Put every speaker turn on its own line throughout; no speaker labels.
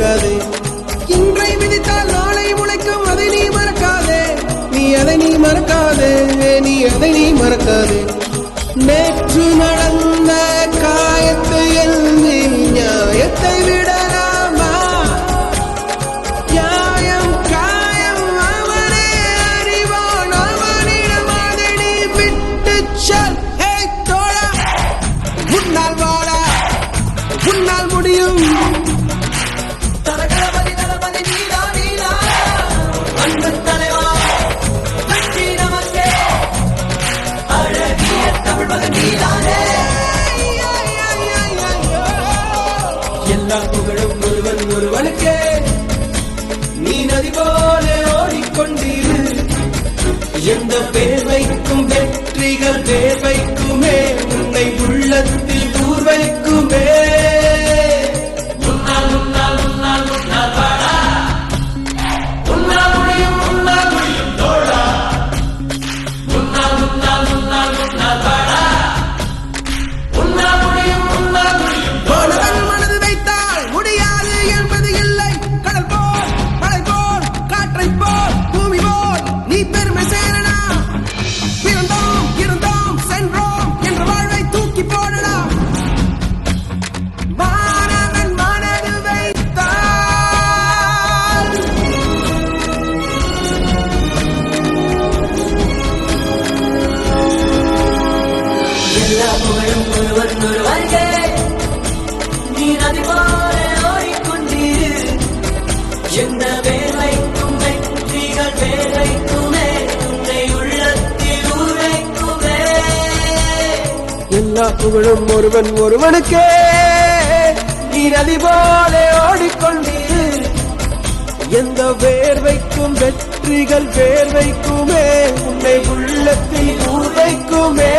இன்றை இன்றை விதித்தால் நாளை முளைக்கும் அதை நீ மறக்காதே. நீ அதை நீ மறக்காதே நீ அதை நீ மறக்காதே. நேற்று நடந்த காயத்தை எழுதி நியாயத்தை விட
எல்லா புகழும் ஒருவன் ஒருவனுக்கே. நீ நதி போல ஓடிக்கொண்டீர். எந்த பேர் வைக்கும் வெற்றிகள் பேர் வைக்குமே
எல்லா புகழும் ஒருவன் ஒருவருக்கே நீ நதி போல ஓடிக்கொண்டிரு எந்த வேலைக்கும் உன்னை உள்ளத்தில்
எல்லா புகழும் ஒருவன் ஒருவனுக்கே நீ நதி போல ஓடிக்கொண்டீர் எந்த வேர்வைக்கும் வெற்றிகள் வேர்வைக்குமே உன்னை உள்ளத்தில்
ஊர்வைக்குமே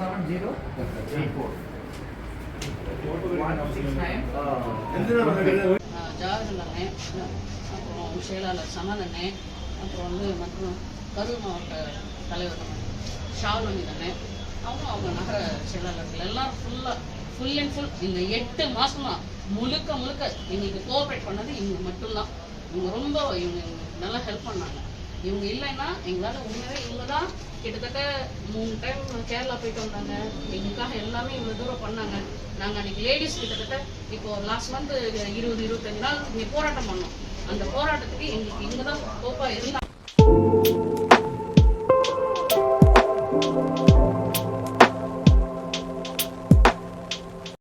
One seven zero three four. One six
ஜாகர் அண்ணே அப்புறம் செயலாளர் சமன் அண்ணே அப்புறம் வந்து மற்றும் கரூர் மாவட்ட தலைவர் ஷாவலி அண்ணே அவங்க அவங்க நகர செயலாளர்கள் எல்லாரும் ஃபுல்லாக ஃபுல் அண்ட் ஃபுல் இந்த எட்டு மாசமா முழுக்க முழுக்க எங்களுக்கு கோஆப்ரேட் பண்ணது இவங்க மட்டும்தான் இவங்க ரொம்ப இவங்க எங்களுக்கு நல்லா ஹெல்ப் பண்ணாங்க இவங்க இல்லைன்னா எங்களால் உண்மையாவே இவங்க தான் கிட்டத்தட்ட மூணு டைம் கேரளா போயிட்டு வந்தாங்க. எங்களுக்காக எல்லாமே இவ்வளோ தூரம் பண்ணாங்க. நாங்கள் அன்னைக்கு லேடிஸ் கிட்டத்தட்ட இப்போ லாஸ்ட் மந்த் இருபது இருபத்தஞ்சு நாள் இங்கே போராட்டம் பண்ணோம். அந்த போராட்டத்துக்கு எங்களுக்கு இங்கே தான் கோப்பா இருந்தாங்க.